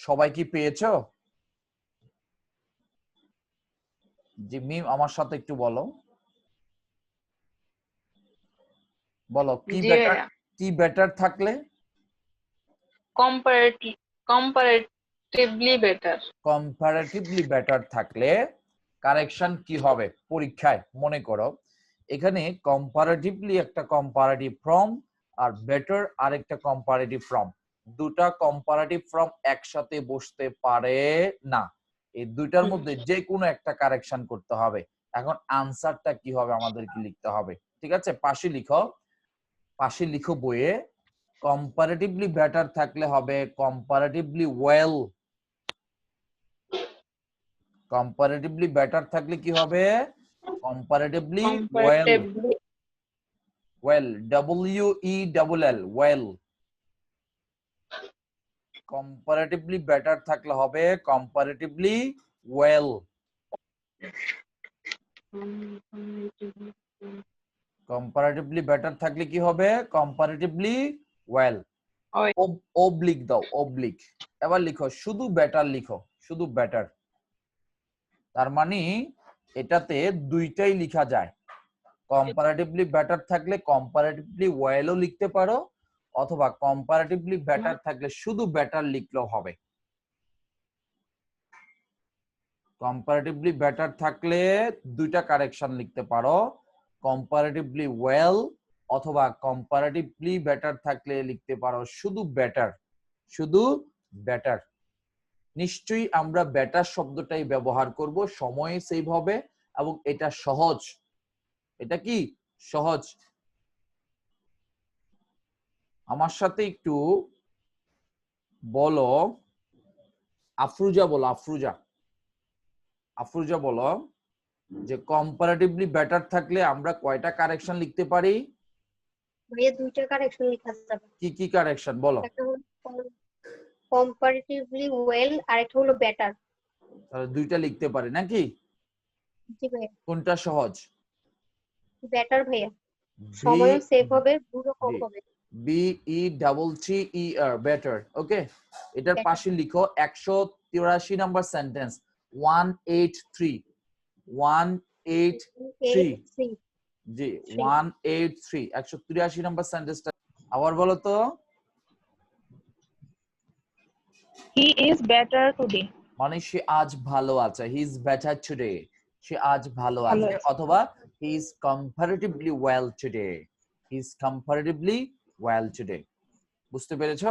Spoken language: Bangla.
সবাই কি পেয়েছ? জি মিম আমার সাথে একটু বলো। বলো কি বেটার কি বেটার থাকলে? Comparative comparatively better comparatively better থাকলে কারেকশন কি হবে? পরীক্ষায় মনে করো। এখানে কম্পারেটিভলি একটা কম্পারেটিভ ফর্ম আর বেটার আরেকটা কম্পারেটিভ ফর্ম দুটা কম্পারেটিভ ফর্ম একসাথে বসতে পারে না। এই দুইটার মধ্যে যে কোনো একটা কারেকশন করতে হবে। এখন আনসারটা কি হবে আমাদেরকে লিখতে হবে। ঠিক আছে? পাশে লিখো। পাশে লিখো বইয়ে কম্পারেটিভলি বেটার থাকলে হবে কম্পারেটিভলি ওয়েল কম্পারেটিভলি বেটার থাকলে কি হবে? Comparatively well well W E double L well comparatively better থাকলে হবে কম্পারেটিভলি ওয়েল কম্পারেটিভলি বেটার থাকলে কি হবে? Comparatively well. অবলিক দাও অবলিক এবার লিখো শুধু বেটার লিখো শুধু বেটার তার মানে এটাতে দুইটাই লিখা যায়। কম্পারেটিভলি বেটার থাকলে কম্পারেটিভলি ওয়েলও লিখতে পারো অথবা কম্পারেটিভলি বেটার থাকলে শুধু বেটার লিখলেও হবে। কম্পারেটিভলি বেটার থাকলে দুইটা কারেকশন লিখতে পারো। কম্পারেটিভলি ওয়েল অথবা কম্পারেটিভলি বেটার থাকলে লিখতে পারো শুধু বেটার শুধু বেটার নিশ্চয়ই আমরা বেটার শব্দটাই ব্যবহার করব সময় সেভ হবে এবং এটা সহজ। এটা কি? সহজ। আমার সাথে একটু বলো আফরুজা বলো আফরুজা। আফরুজা বলো যে কম্পারেটিভলি বেটার থাকলে আমরা কয়টা কারেকশন লিখতে পারি? ভাইয়া দুইটা কারেকশন লেখা যাবে। কি কি কারেকশন বলো। কম্পারেটিভলি ওয়েল আর একটা হলো বেটার তাহলে দুইটা লিখতে পারি নাকি? জি ভাইয়া। কোনটা সহজ? বেটার ভাইয়া। সময়ও সেভ হবে ভুলও কম হবে। B E double T E R better okay এটার পাশে লিখো একশো তিরাশি number sentence one eight three one eight three G. One eight three একশো তিরাশি নাম্বার সেন্টেন্সটা আবার বলো তো? He is better today. মানে সে আজ ভালো আছে হি ইজ বেটার টুডে সে আজ ভালো আছে। অথবা he is comparatively well today he is comparatively well today বুঝতে পেরেছ?